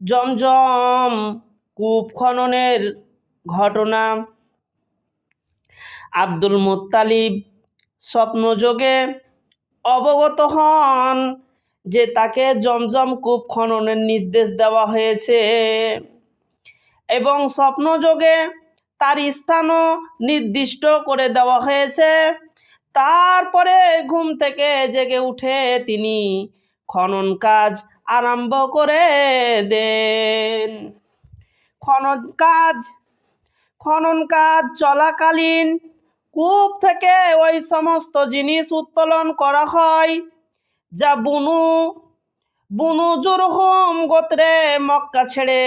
জমজম কূপ খননের ঘটনা। আব্দুল মুত্তালিব স্বপ্নযোগে অবগত হন যে তাকে জমজম কূপ খননের নির্দেশ দেওয়া হয়েছে এবং স্বপ্নযোগে তার স্থানও নির্দিষ্ট করে দেওয়া হয়েছে। তারপরে ঘুম থেকে জেগে উঠে তিনি খনন কাজ আরম্ভ করে দেন। খনন কাজ খনন কাজ চলাকালীন কূপ থেকে ওই সমস্ত জিনিস উত্তোলন করা হয়, যা বুনু বুনু জুরহুম গোত্রে মক্কা ছেড়ে।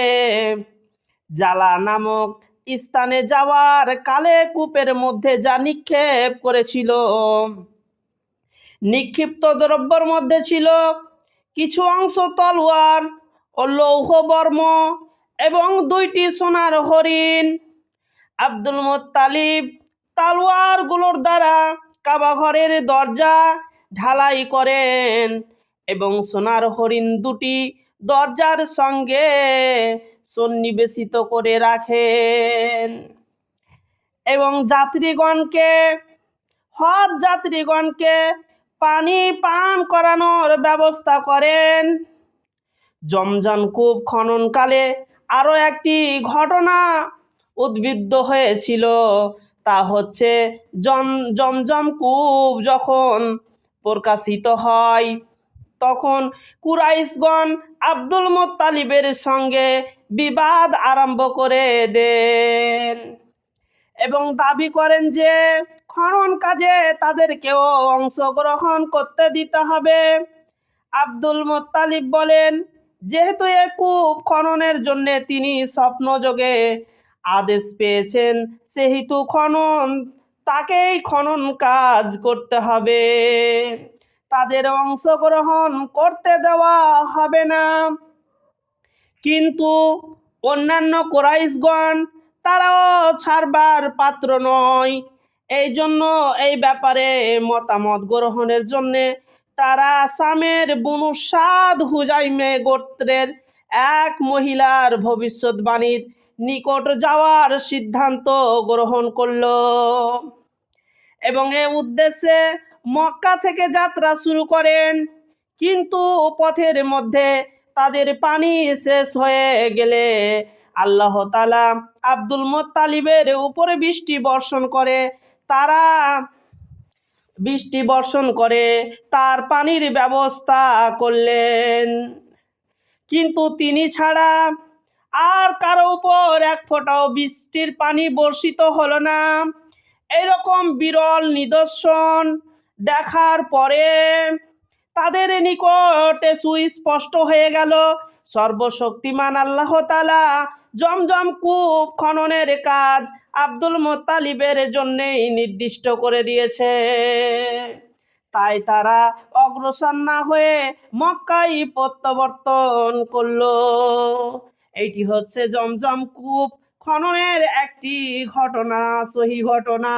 জালা নামক স্থানে যাওয়ার কালে কূপের মধ্যে যা নিক্ষেপ করেছিল, নিক্ষিপ্ত দ্রব্যর মধ্যে ছিল কিছু অংশ তলোয়ার ও লৌহ বর্ম এবং দুইটি সোনার হরিণ। আব্দুল মোত্তালিব তালোয়ারগুলোর দ্বারা কাবা ঘরের দরজা ঢালাই করেন এবং সোনার হরিণ দুটি দরজার সঙ্গে সন্নিবেশিত করে রাখেন। এবং যাত্রীগণকে, হজ যাত্রীগণকে পানি পান করানোর ব্যবস্থা করেন। জমজম কূপ খননকালে আরও একটি ঘটনা উদ্বুদ্ধ হয়েছিল। তা হচ্ছে জম, জমজম কূপ যখন প্রকাশিত হয়, তখন কুরাইশগণ আব্দুল মোত্তালিবের সঙ্গে বিবাদ আরম্ভ করে দেন এবং দাবি করেন যে খনন কাজে তাদেরকেও অংশগ্রহণ করতে দিতে হবে। আব্দুল মোত্তালিব বলেন, যেহেতু এ কূপ খননের জন্য তিনি স্বপ্নযোগে আদেশ পেয়েছেন, সেহেতু খনন, তাকেই খনন কাজ করতে হবে। তাদের অংশগ্রহণ করতে দেওয়া হবে না। কিন্তু অন্যান্য কোরাইশগণ, তারাও ছাড়বার পাত্র নয়। এই জন্য এই ব্যাপারে মতামত গ্রহণের জন্যে তারা আসামের বুনু সাদ হুজাইমে গোত্রের এক মহিলার ভবিষ্যৎবাণীর নিকট যাওয়ার সিদ্ধান্ত গ্রহণ করল। এবং এ উদ্দেশ্যে মক্কা থেকে যাত্রা শুরু করেন। কিন্তু পথের মধ্যে তাদের পানি শেষ হয়ে গেলে আল্লাহ তালা আব্দুল মোত্তালিবের উপরে বৃষ্টি বর্ষণ করে তারা বৃষ্টি বর্ষণ করে, তার পানির ব্যবস্থা করলেন। কিন্তু তিনি ছাড়া আর কারও উপর এক ফোঁটাও বৃষ্টির পানি বর্ষিত হলো না। এরকম বিরল নিদর্শন দেখার পরে তাদের নিকটে সুস্পষ্ট হয়ে গেল, সর্বশক্তিমান আল্লাহ তালা জমজম কূপ খননের কাজ আব্দুল মোত্তালিবের জন্যেই নির্দিষ্ট করে দিয়েছে। তাই তারা অগ্রসর না হয়ে মক্কাই প্রত্যাবর্তন করল। এইটি হচ্ছে জমজম কূপ খননের একটি ঘটনা, সহি ঘটনা।